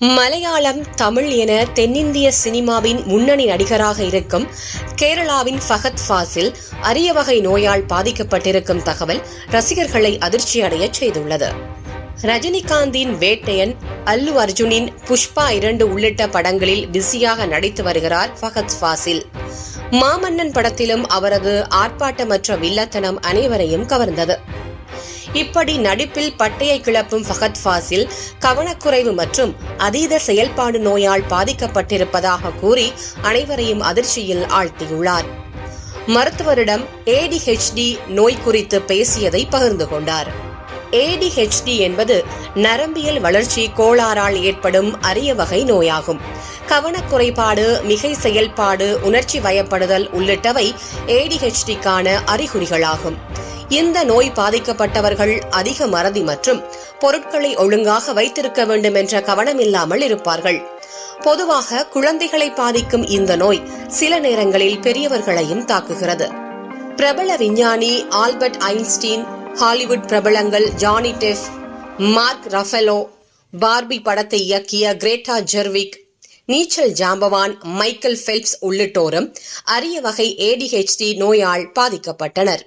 மலையாளம் தமிழ் என தென்னிந்திய சினிமாவின் முன்னணி நடிகராக இருக்கும் கேரளாவின் ஃபஹத் ஃபாசில் அரிய வகை நோயால் பாதிக்கப்பட்டிருக்கும் தகவல் ரசிகர்களை அதிர்ச்சியடையச் செய்துள்ளது. ரஜினிகாந்தின் வேட்டையன் அல்லு அர்ஜுனின் புஷ்பா இரண்டு உள்ளிட்ட படங்களில் பிஸியாக நடித்து வருகிறார் ஃபஹத் ஃபாசில். மாமன்னன் படத்திலும் அவரது ஆர்ப்பாட்டமற்ற வில்லத்தனம் அனைவரையும் கவர்ந்தது. இப்படி நடிப்பில் பட்டையை கிளப்பும் ஃபகத் ஃபாசில் கவனக்குறைவு மற்றும் அதீத செயல்பாடு நோயால் பாதிக்கப்பட்டிருப்பதாக கூறி அனைவரையும் அதிர்ச்சியில் ஆழ்த்தியுள்ளார். மருத்துவரிடம் ஏடிஹெச்டி நோய் குறித்து பேசியதை பகிர்ந்து கொண்டார். ஏடிஹெச்டி என்பது நரம்பியல் வளர்ச்சி கோளாறால் ஏற்படும் அரிய வகை நோயாகும். கவனக்குறைபாடு மிகை செயல்பாடு உணர்ச்சி வயப்படுதல் உள்ளிட்டவை ஏடிஹெச்டிக்கான அறிகுறிகளாகும். இந்த நோய் பாதிக்கப்பட்டவர்கள் அதிக மறதி மற்றும் பொருட்களை ஒழுங்காக வைத்திருக்க வேண்டும் என்ற கவனமில்லாமல் இருப்பார்கள். பொதுவாக குழந்தைகளை பாதிக்கும் இந்த நோய் சில நேரங்களில் பெரியவர்களையும் தாக்குகிறது. பிரபல விஞ்ஞானி ஆல்பர்ட் ஐன்ஸ்டீன் ஹாலிவுட் பிரபலங்கள் Johnny Depp Mark Ruffalo Barbie படத்தை இயக்கிய கிரேட்டா ஜெர்விக் நீச்சல் ஜாம்பவான் மைக்கேல் ஃபெல்ப்ஸ் உள்ளிட்டோரும் அரிய வகை ஏடிஹெச்டி நோயால் பாதிக்கப்பட்டனர்.